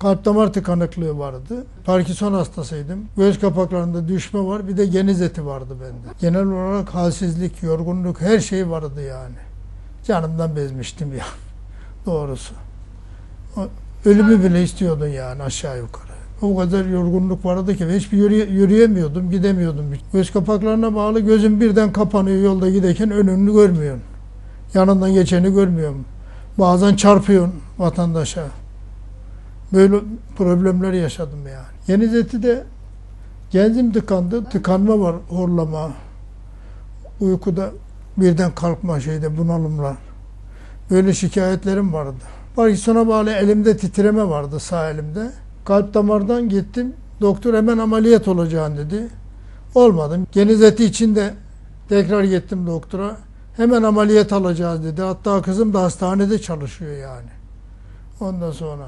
Kalp damar tıkanıklığı vardı. Parkinson hastasıydım. Göz kapaklarında düşme var. Bir de geniz eti vardı bende. Genel olarak halsizlik, yorgunluk her şey vardı yani. Canımdan bezmiştim ya. Doğrusu. Ölümü bile istiyordun yani aşağı yukarı. O kadar yorgunluk vardı ki hiçbir yürüye- yürüyemiyordum, gidemiyordum. Göz kapaklarına bağlı gözüm birden kapanıyor yolda giderken önünü görmüyorsun. Yanından geçeni görmüyorum. Bazen çarpıyorsun vatandaşa. Böyle problemler yaşadım yani. Yenizeti de genzim tıkandı. Tıkanma var, horlama. Uykuda birden kalkma şeyde bunalımlar. Böyle şikayetlerim vardı. Parkinson'a bağlı elimde titreme vardı sağ elimde. Kalp damardan gittim. Doktor hemen ameliyat olacaksın dedi. Olmadım. Geniz eti için de tekrar gittim doktora. Hemen ameliyat alacağız dedi. Hatta kızım da hastanede çalışıyor yani. Ondan sonra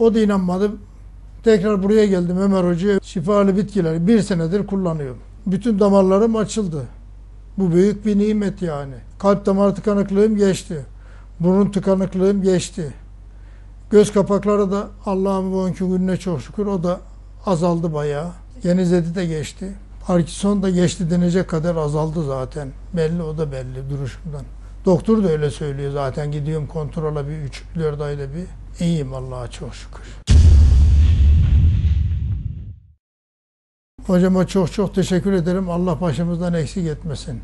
o da inanmadı. Tekrar buraya geldim Ömer Hoca'ya. Şifalı bitkileri bir senedir kullanıyorum. Bütün damarlarım açıldı. Bu büyük bir nimet yani. Kalp damar tıkanıklığım geçti. Burun tıkanıklığım geçti. Göz kapakları da Allah'ın bugünkü gününe çok şükür o da azaldı bayağı. Yenizedi de geçti. Parkinson da geçti denecek kadar azaldı zaten. Belli o da belli duruşumdan. Doktor da öyle söylüyor zaten. Gidiyorum kontrola bir 3-4 ayda bir. İyiyim Allah'a çok şükür. Hocama çok çok teşekkür ederim. Allah başımızdan eksik etmesin.